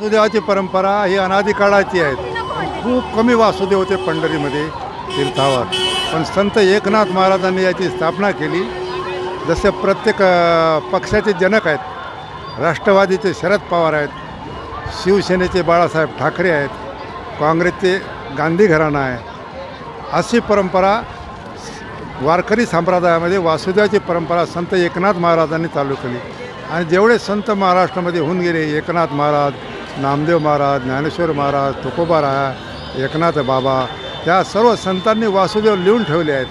वासुदेवाची परंपरा ही अनादी काळाची आहे खूप कमी वासुदेव होते पंढरीमध्ये तीर्थावर पण संत एकनाथ महाराजांनी याची स्थापना केली. जसे प्रत्येक पक्षाचे जनक आहेत राष्ट्रवादीचे शरद पवार आहेत शिवसेनेचे बाळासाहेब ठाकरे आहेत काँग्रेसचे गांधी घराणा आहे. अशी परंपरा वारकरी संप्रदायामध्ये वासुदेवाची परंपरा संत एकनाथ महाराजांनी चालू केली. आणि जेवढे संत महाराष्ट्रामध्ये होऊन गेले एकनाथ महाराज नामदेव महाराज ज्ञानेश्वर महाराज तुकोबा राया एकनाथ बाबा या सर्व संतांनी वासुदेव लिहून ठेवले आहेत.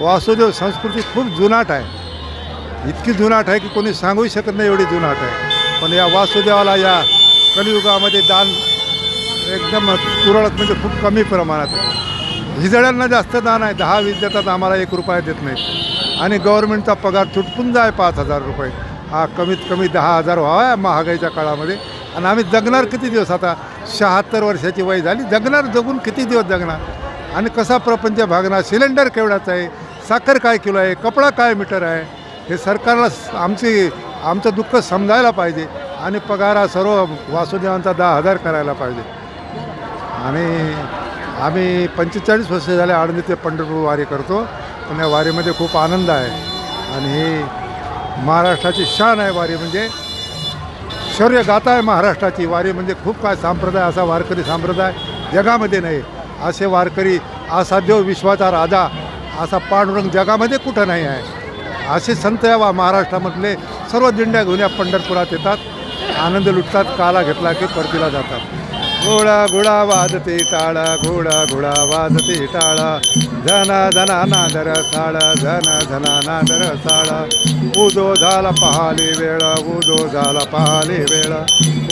वासुदेव संस्कृती खूप जुनाट आहे. इतकी जुनाट आहे की कोणी सांगूही शकत नाही एवढी जुनाट आहे. पण या वासुदेवाला या कलियुगामध्ये दान एकदम तुरळक म्हणजे खूप कमी प्रमाणात आहे. हिजड्यांना जास्त दान आहे. दहा वीस देतात आम्हाला एक रुपया देत नाहीत. आणि गव्हर्नमेंटचा पगार तुटपून जाय पाच हजार रुपये. हा कमीत कमी दहा हजार व्हावा महागाईच्या काळामध्ये. आणि आम्ही जगणार किती दिवस? आता शहात्तर वर्षाची वय झाली. जगणार जगून किती दिवस जगणार? आणि कसा प्रपंच भागणार? सिलेंडर केवढाच आहे? साखर काय किलो आहे? कपडा काय मीटर आहे? हे सरकारला आमची आमचं दुःख समजायला पाहिजे आणि पगार हा सर्व वासुदेवांचा दहा हजार करायला पाहिजे. आणि आम्ही पंचेचाळीस वर्ष झाले आळंदी ते पंढरपूर वारी करतो. पण या वारीमध्ये खूप आनंद आहे. आणि ही महाराष्ट्राची शान आहे वारी म्हणजे. शौर्य गाथा आहे महाराष्ट्राची. वारी म्हणजे खूप काय संप्रदाय असा वारकरी संप्रदाय जगामध्ये नाही. असे वारकरी असा देव विश्वाचा राजा असा पांडुरंग जगामध्ये कुठं नाही आहे. असे संत यावा महाराष्ट्रामधले सर्व दिंड्या घेऊन या पंढरपुरात येतात. आनंद लुटतात काला घेतला की परतीला जातात. घोडा घोडा वाजते टाळा घोडा घोडा वाजते टाळा. धना धना नादर साळा धन धना नादर साळा. उदो झाला पहाले वेळ उदो झाला पहाले वेळ.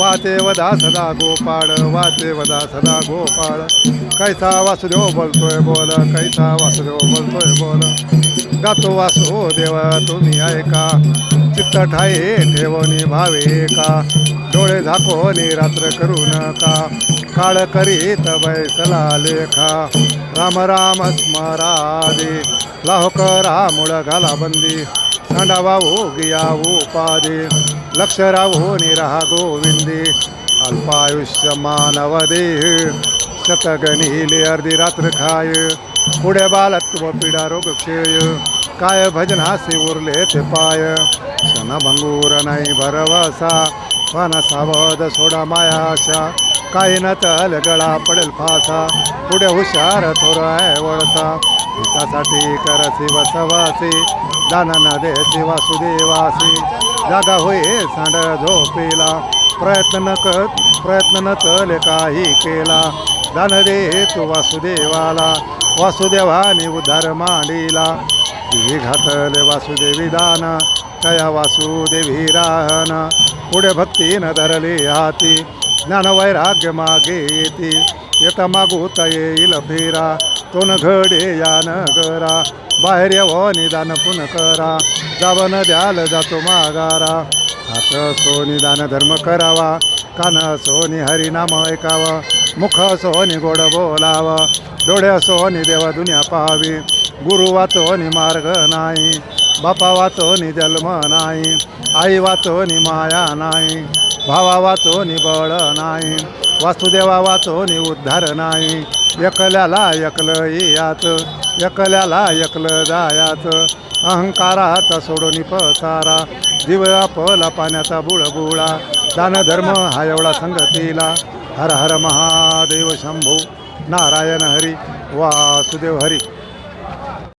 वाचे वदा सदा गोपाळ वाचे वदा सदा गोपाळ. कैसा वासुदेव बोलतोय बोल कैसा वासुदेव बोलतोय बोल. गातो वासो देवा तुम्ही ऐका. चित्त ठाये ठेवणी भावे का? डोळे झाकोनी रात्र करू नका. काळ करीत बैसला लेखा. राम राम स्मरादे. लाहोकरा मुळ घाला बंदी सांडावा हो गिया उपादे. लक्ष राहू निराहा गोविंदी. अल्पायुष्य मानव देह. शतगणी अर्धी रात्र खाय. पुढे बालत्व पिढा रोगक्षेय काय भजनासे उरले ते पाय. क्षणभंगूर नाही भरवसा. पण सावध सोडा माया आशा. काही न तल गळा पडेल फासा. पुढे हुशार थोर आहे वळसा. हितासाठी करसी सवासी. दान न शिवा सुदेवासी. जागा होई सांड झोपेला. प्रयत्न न कर प्रयत्न न तले काही केला. दान दे तू वासुदेवाला. वासुदेवाने उद्धार मांडिला दिवी घातले वासुदेवी दान कया वासुदेवी राहन। पुढे भक्तीनं धरली हाती ज्ञान वैराग्य मागे येती। येता मागूता येईल फेरा तोन घडे या न करा बाहेर यावं निदान पुन करा जावन द्याल जातो मागारा हात सोनी दान धर्म करावा कान सोनी हरिनाम ऐकावा मुख सोनी गोड बोलावा। डोळ्यासो नि देवा दुनिया पाहावी गुरु वाचोनी मार्ग नाही. बापा वाचोनी जन्म नाही. आई वाचोनी माया नाही. भावा वाचोनी बळ नाही. वासुदेवा वाचोनी उद्धार नाही. एकल्याला एकलं यात एकल्याला एकलं जायात. अहंकारात सोडून पसारा. दिवळा पला पाण्याचा बुळबुळा. दानधर्म हा एवढा संगतीला. हर हर महादेव शंभू. नारायण हरी वासुदेव हरी.